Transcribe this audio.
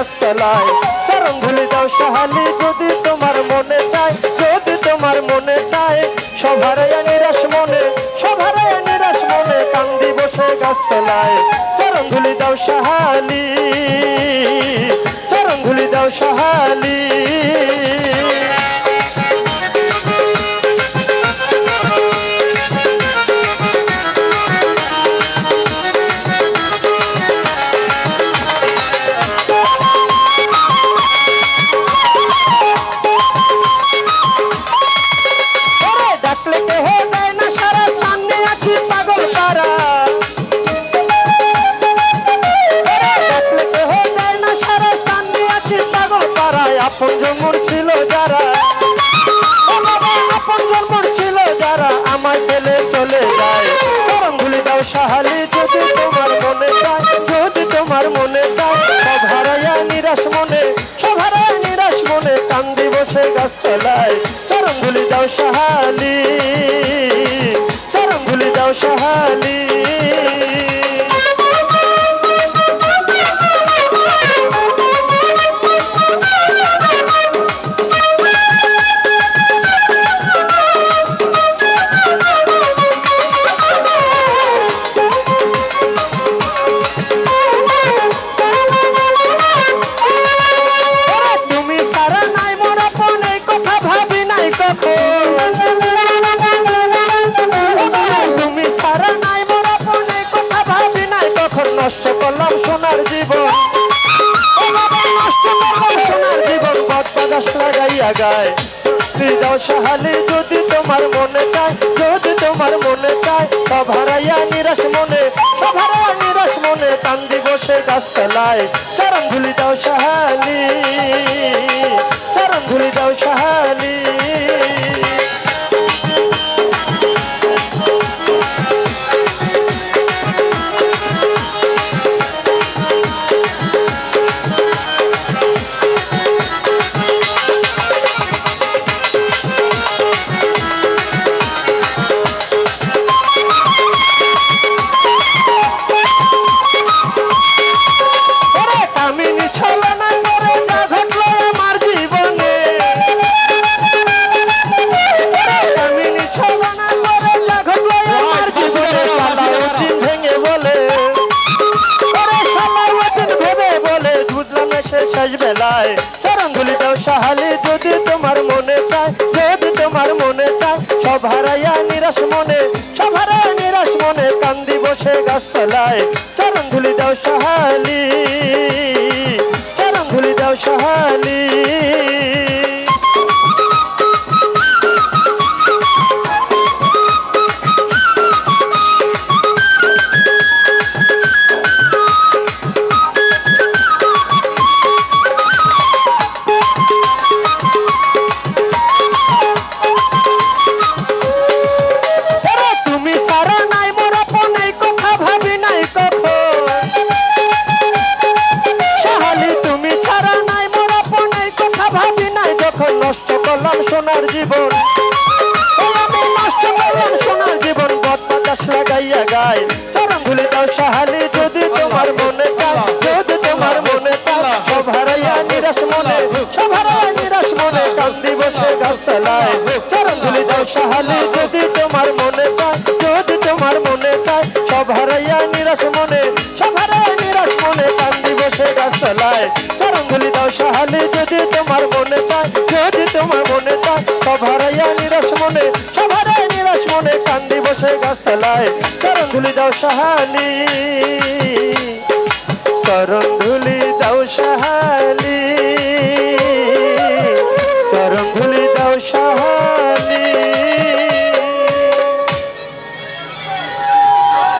গাছতলায় চরণ ধুলি দাও সাহালি যদি তোমার মনে চায়, যদি তোমার মনে চায়, সভারে নিরাশ মনে, সভারে নিরাশ মনে কান্দি বসে গাছতলায় চরণ ভুলে দাও সাহালি চরণ ভুলে দাও সাহালি পাড়ায় আপন জমুর ছিল যারা ছিল যারা, আমায় চলে যায়। ভুলি দাও সাহালি, যদি তোমার মনে চায়, যদি তোমার মনে চায় সব হারাইয়া মনে সব হারাইয়া মনে কান্দি বসে গাছতলায়। চরম ভুলি দাও সাহালি, চরম ভুলি দাও সাহালি। বদবাদাস লাগাইয়া গায়। যাও সাহালি যদি তোমার মনে চায়, যদি তোমার মনে চায় সভারাইয়া নিরাশ মনে সভারাইয়া নিরাশ মনে কান্দি বসে গাছতলায়। চরণ ধুলি দাও সাহালি। শেষ বেলায়। চরণ ধুলি দাও সাহালি, যদি তোমার মনে চায়, যদি তোমার মনে চায়, সব হারাইয়া নিরাশ মনে, সব হারাইয়া নিরাশ মনে কান্দি বসে গাছতলায়। চরণ সাহালি চরণ সাহালি। সাহালি যদি তোমার মনে চায় ধুলি দাও সাহালি, যদি তোমার মনে চায়, যদি তোমার মনে চায় সভারাইয়া নিরস মনে সভারাই নিরস মনে কান্দি বসে গাছতলায়। কারণ ধুলি দাও সাহালি, চরণ ধুলি দাও সাহালি।